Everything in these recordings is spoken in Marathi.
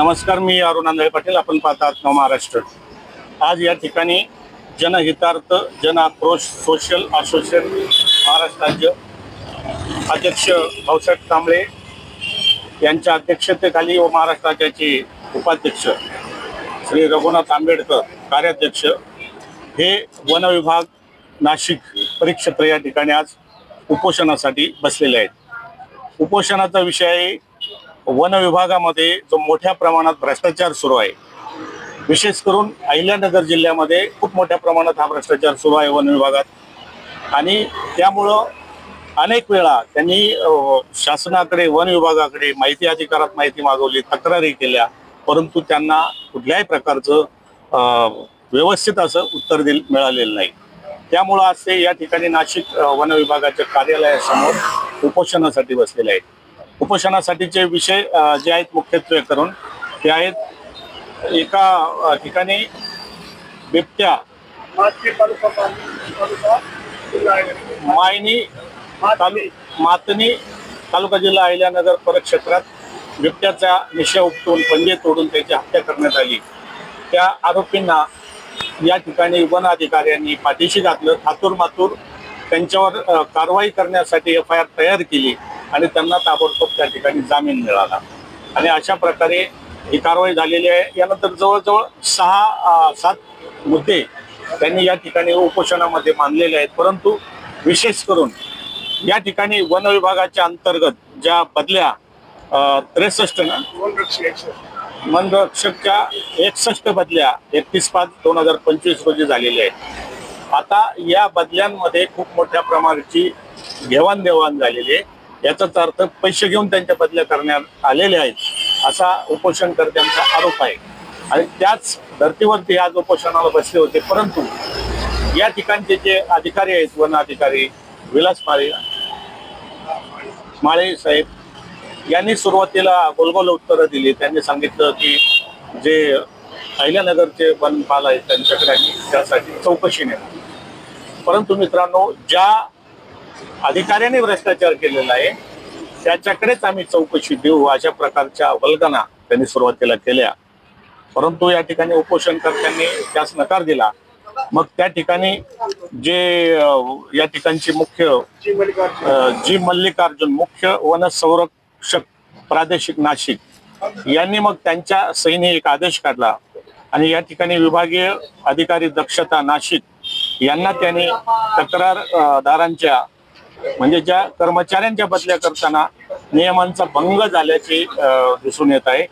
नमस्कार मी अरुण आंधळे पाटील. आपण पाहतात नव महाराष्ट्र. आज या ठिकाणी जनहितार्थ जन आक्रोश सोशल असोसिएशन महाराष्ट्र राज्य अध्यक्ष भाऊसाहेब कांबळे यांच्या अध्यक्षतेखाली व महाराष्ट्र राज्याचे उपाध्यक्ष श्री रघुनाथ आंबेडकर कार्याध्यक्ष हे वन विभाग नाशिक परिक्षेत्र या ठिकाणी आज उपोषणासाठी बसलेले आहेत. उपोषणाचा विषय आहे वन विभागामध्ये जो मोठ्या प्रमाणात भ्रष्टाचार सुरू आहे. विशेष करून अहिल्यानगर जिल्ह्यामध्ये खूप मोठ्या प्रमाणात हा भ्रष्टाचार सुरू आहे वन विभागात. आणि त्यामुळं अनेक वेळा त्यांनी शासनाकडे वन विभागाकडे माहिती अधिकारात माहिती मागवली तक्रारी केल्या. परंतु त्यांना कुठल्याही प्रकारचं व्यवस्थित असं उत्तर दिल मिळालेलं नाही. त्यामुळं आज ते या ठिकाणी नाशिक वन विभागाच्या कार्यालयासमोर उपोषणासाठी बसलेले आहेत. उपोषणासाठीचे विषय जे आहेत मुख्यत्वे करून ते आहेत एका ठिकाणी बिबट्या मायनी तालु मातनी तालुका जिल्हा अहिल्यानगर परक्षेत्रात बिबट्याचा निशा उपटून पंजे तोडून त्याची हत्या करण्यात आली. त्या आरोपींना या ठिकाणी वन अधिकाऱ्यांनी पाठीशी घातलं. थातूर मातूर त्यांच्यावर कारवाई करण्यासाठी एफ आय आर तयार केली. आणि त्यांना ताबडतोब त्या ठिकाणी जामीन मिळाला. आणि अशा प्रकारे ही कारवाई झालेली आहे. यानंतर जवळजवळ सहा सात मुद्दे त्यांनी या ठिकाणी उपोषणामध्ये मानलेले आहेत. परंतु विशेष करून या ठिकाणी वन विभागाच्या अंतर्गत ज्या बदल्या त्रेसष्ट ना? वनरक्षकच्या एकसष्ट बदल्या एकतीस पाच दोन हजार पंचवीस रोजी झालेल्या आहेत. आता या बदल्यांमध्ये खूप मोठ्या प्रमाणाची घेवाणदेवाण झालेली आहे. याचाच अर्थ पैसे घेऊन त्यांच्या बदल्या करण्यात आलेल्या आहेत असा उपोषणकर्त्यांचा आरोप आहे. आणि त्याच धर्तीवरती आज उपोषणाला बसले होते परंतु या ठिकाणचे जे अधिकारी आहेत वन अधिकारी विलास माळे माळे साहेब यांनी सुरुवातीला गोलगोल उत्तरं दिली. त्यांनी सांगितलं की जे अहिल्यानगरचे वनपाल आहेत त्यांच्याकडे आम्ही त्यासाठी चौकशी नेणार. परंतु मित्रांनो ज्या अधिकाऱ्याने भ्रष्टाचार केलेला आहे. त्याच्याकडेच आम्ही चौकशी देऊ अशा प्रकारच्या वल्गना त्यांनी सुरुवातीला केल्या. परंतु या ठिकाणी उपोषणकर्त्यांनी त्यास नकार दिला. मग त्या ठिकाणी जे या ठिकाणचे मुख्य जी मल्लिकार्जुन मुख्य वन संरक्षक प्रादेशिक नाशिक यांनी मग त्यांच्या सैन्य एक आदेश काढला. आणि या ठिकाणी विभागीय अधिकारी दक्षता नाशिक यांना त्यांनी तक्रारदारांच्या म्हणजे ज्या कर्मचाऱ्यांच्या बदल्या करताना नियमांचा भंग झाल्याचे दिसून येत आहे.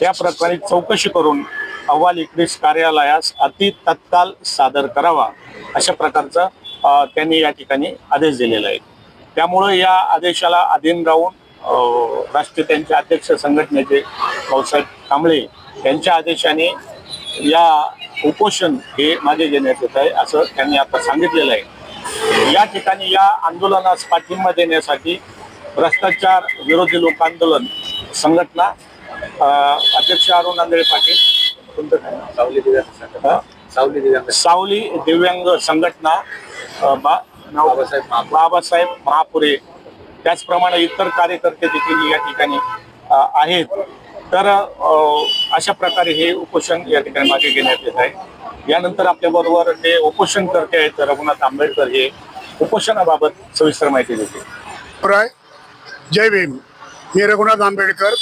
त्या प्रकारे चौकशी करून अहवाल एकवीस कार्यालयास अति तत्काल सादर करावा अशा प्रकारचा त्यांनी या ठिकाणी आदेश दिलेला आहे. त्यामुळं या आदेशाला अधीन राहून राष्ट्रीय त्यांचे अध्यक्ष संघटनेचे भाऊसाहेब कांबळे यांच्या आदेशाने या उपोषण हे मागे घेण्यात येत आहे असं त्यांनी आता सांगितलेलं आहे. या ठिकाणी या आंदोलनास पाठिंबा देण्यासाठी भ्रष्टाचार विरोधी लोक आंदोलन संघटना अध्यक्ष अरुण आंधळे पाटील? सावली दिव्यांग संघटना. बा बाबासाहेब महापुरे. बाबासाहेब महापुरे त्याचप्रमाणे इतर कार्यकर्ते देखील या ठिकाणी आहेत तर अशा प्रकारे हे उपोषण या ठिकाणी मागे घेण्यात येत आहे यानंतर आपल्या बरोबर उपोषण करते आहेत रघुनाथ आंबेडकर हे. उपोषणाबाबत सविस्तर माहिती देते राय जय भीम. मी रघुनाथ आंबेडकर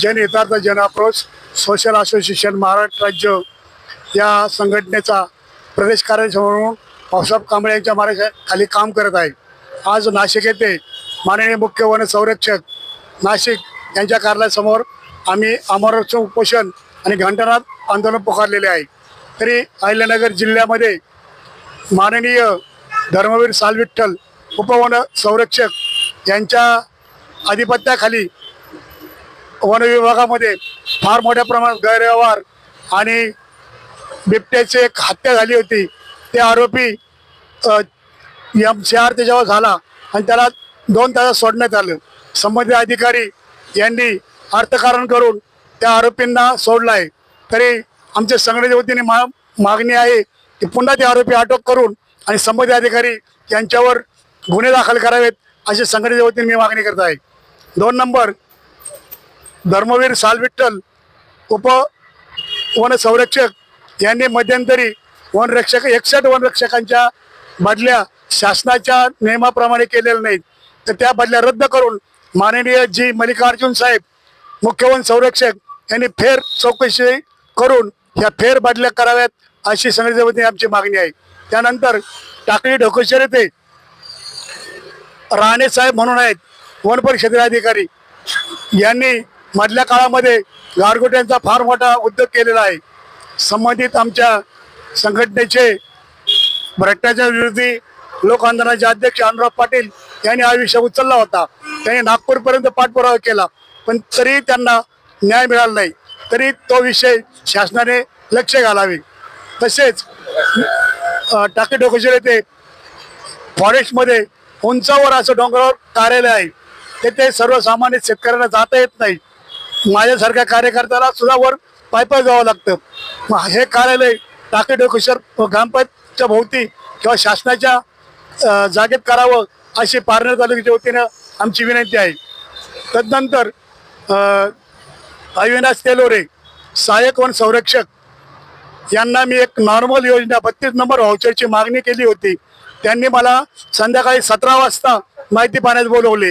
जन नेतार्थ जन जनाक्रोश सोशल असोसिएशन महाराष्ट्र राज्य या संघटनेचा प्रदेश कार्याध्यक्ष म्हणून भाऊसाहेब कांबळे यांच्या मार्गा खाली काम करत आहे. आज नाशिक येथे माननीय मुख्य वन संरक्षक नाशिक यांच्या कार्यालयासमोर आम्ही अमरचं उपोषण आणि घंटानाथ आंदोलन पुकारलेले आहे. तरी अहिल्यानगर जिल्ह्यामध्ये माननीय धर्मवीर सालविठ्ठल उपवन संरक्षक यांच्या आधिपत्याखाली वन विभागामध्ये फार मोठ्या प्रमाणात गैरव्यवहार आणि बिबट्याची एक हत्या झाली होती. ते आरोपी एम सी आर त्याच्यावर झाला आणि त्याला दोन तासात सोडण्यात आलं. संबंधित अधिकारी यांनी अर्थकारण करून त्या आरोपींना सोडलं आहे. तरी आमच्या संघटनेच्या वतीने मा मागणी आहे की पुन्हा ते आरोपी अटक करून आणि संबंधित अधिकारी यांच्यावर गुन्हे दाखल करावेत अशी संघटनेच्या वतीने मी मागणी करत आहे. दोन नंबर धर्मवीर सालविठ्ठल उप वनसंरक्षक यांनी मध्यंतरी वनरक्षक एकसठ वनरक्षकांच्या बदल्या शासनाच्या नियमाप्रमाणे केलेल्या नाहीत. तर त्या बदल्या रद्द करून माननीय जी मल्लिकार्जुन साहेब मुख्य वन संरक्षक यांनी फेर चौकशी करून ह्या फेरबदल्या कराव्यात अशी संघटनेच्या वतीने आमची मागणी आहे. त्यानंतर टाकळी ढोकेश्वर येथे राणे साहेब म्हणून आहेत वन परिषदेचे अधिकारी. यांनी मधल्या काळामध्ये गारगोट्यांचा फार मोठा उद्योग केलेला आहे. संबंधित आमच्या संघटनेचे भ्रष्टाचार विरोधी लोक आंदोलनाचे अध्यक्ष अनुराग पाटील यांनी हा विषय उचलला होता. त्यांनी नागपूरपर्यंत पाठपुरावा केला पण तरी त्यांना न्याय मिळाला नाही. तरी तो विषय शासनाने लक्ष घालावे. तसेच टाके डोकेश्वर येथे फॉरेस्टमध्ये उंचावर असं डोंगरावर कार्यालय आहे. तेथे सर्वसामान्य शेतकऱ्यांना जाता येत नाही. माझ्यासारख्या कार्यकर्त्याला सुद्धा वर पायपाय जावं लागतं. मग हे कार्यालय टाके डोकेश्वर ग्रामपंचायतच्या भोवती किंवा शासनाच्या जागेत करावं अशी पारनेर तालुक्याच्या वतीनं आमची विनंती आहे. तदनंतर अविनाश तेलोरे सहाय्यक वन संरक्षक. यांना मी एक नॉर्मल योजना बत्तीस नंबर व्हाउचरची मागणी केली होती. त्यांनी मला संध्याकाळी सतरा वाजता माहिती पाण्यात बोलवले.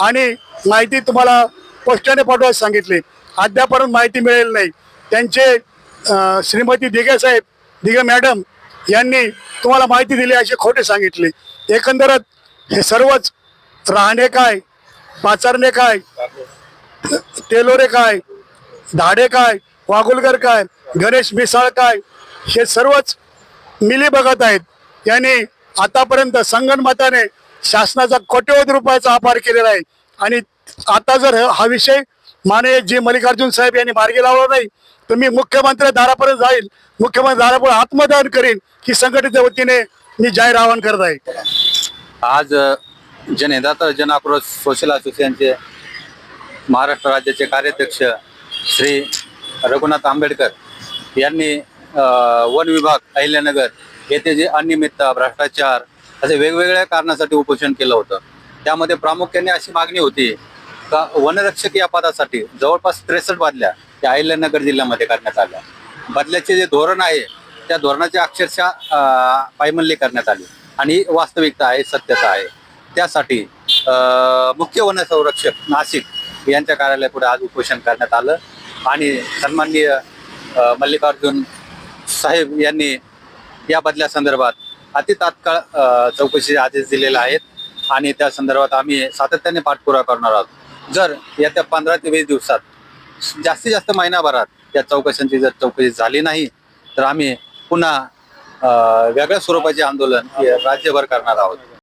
आणि माहिती तुम्हाला पोस्टाने पाठवायला सांगितले. अद्यापर्यंत माहिती मिळेल नाही. त्यांचे श्रीमती दिघे साहेब दिघे मॅडम यांनी तुम्हाला माहिती दिली असे खोटे सांगितले. एकंदरच हे सर्वच राहणे काय पाचारणे काय तेलोरे काय धाडे काय वागुलकर काय गणेश मिसाळ काय हे सर्वच मिली बघत आहेत. यांनी आतापर्यंत संगणमताने शासनाचा कोट्यवधी रुपयाचा आभार केलेला आहे. आणि आता जर हा- विषय माने जी मल्लिकार्जुन साहेब यांनी मार्गी लावला नाही तर मी मुख्यमंत्री दारापर्यंत जाईल. मुख्यमंत्री दारापुढे आत्मदान करीन ही संघटनेच्या वतीने मी जाहीर आवाहन करत आहे. आज जनेदाता जन आक्रोश सोशल असोसिएशनचे महाराष्ट्र राज्याचे कार्याध्यक्ष श्री रघुनाथ आंबेडकर यांनी वन विभाग अहिल्यानगर येथे जे अनियमित भ्रष्टाचार असे वेगवेगळ्या कारणासाठी उपोषण केलं होतं. त्यामध्ये प्रामुख्याने अशी मागणी होती का वनरक्षक या पदासाठी जवळपास त्रेसष्ट बदल्या त्या अहिल्यानगर जिल्ह्यामध्ये करण्यात आल्या. बदल्याचे जे धोरण आहे त्या धोरणाचे अक्षरशः पायमल्ली करण्यात आली. आणि ही वास्तविकता आहे सत्यता आहे. त्यासाठी मुख्य वन संरक्षक नाशिक यांच्या कार्यालयापुढे आज उपोषण करण्यात आलं. आणि सन्माननीय मल्लिकार्जुन साहेब यांनी या बदल्या संदर्भात अति तात्काळ चौकशी चौकशीचे आदेश दिलेले आहेत आणि त्या संदर्भात आम्ही सातत्याने पाठपुरावा करणार आहोत. जर येत्या पंधरा ते वीस दिवसात जास्तीत जास्त महिनाभरात या चौकशांची जर चौकशी झाली नाही तर आम्ही पुन्हा वेगळ्या स्वरूपाचे आंदोलन राज्यभर करणार आहोत.